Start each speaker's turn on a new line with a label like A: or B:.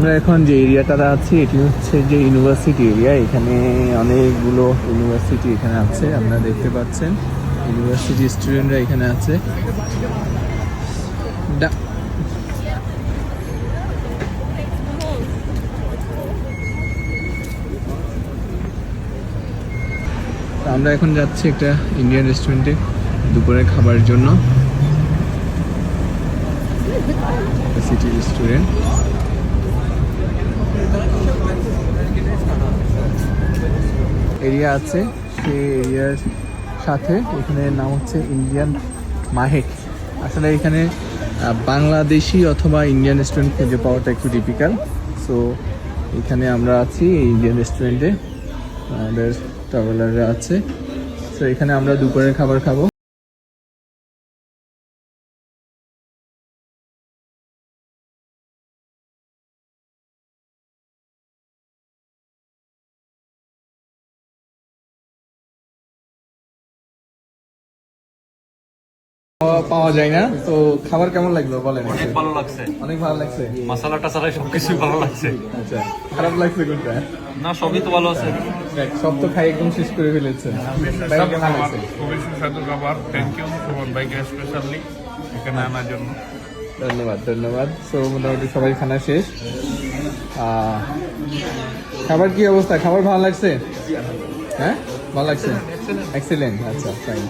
A: আমরা এখন যে এরিয়াটাতে আছি, এটি হচ্ছে যে ইউনিভার্সিটি এরিয়া। এখানে অনেকগুলো ইউনিভার্সিটি এখানে আছে, আপনারা দেখতে পাচ্ছেন। ইউনিভার্সিটি স্টুডেন্টরা এখানে আছে। আমরা এখন যাচ্ছি একটা ইন্ডিয়ান রেস্টুরেন্টে দুপুরের খাবারের জন্য। সিটি রেস্টুরেন্ট এরিয়া আছে, সেই এরিয়ার সাথে এখানে নাম হচ্ছে ইন্ডিয়ান মাহেক। আসলে এখানে বাংলাদেশি অথবা ইন্ডিয়ান রেস্টুরেন্ট খুঁজে পাওয়াটা একটু ডিফিকাল্ট সো এখানে আমরা আছি ইন্ডিয়ান রেস্টুরেন্টে আমাদের ট্রাভেলাররা আছে। তো এখানে আমরা দুপুরের খাবার খাব। পাওয়া- যায় না। তো খাবার কেমন লাগল বলেন
B: অনেক ভালো লাগছে।
A: অনেক ভালো লাগছে?
B: মশলা টাসালাই সবকিছুই ভালো লাগছে।
A: আচ্ছা খারাপ লাগছে কোনটা?
B: না সবই তো ভালো আছে।
A: সব তো খাই একদম শেষ করে ফেলেছেন লাগছে?
C: খুবই সুস্বাদু খাবার। থ্যাংক ইউ সুমন ভাইকে স্পেশালি এখানে আনার জন্য।
A: ধন্যবাদ ধন্যবাদ। সো মোটামুটি সবাই খানা শেষ। খাবার কি অবস্থা? খাবার ভালো লাগছে? হ্যাঁ? ভালো লাগছে? এক্সেলেন্ট আচ্ছা ফাইন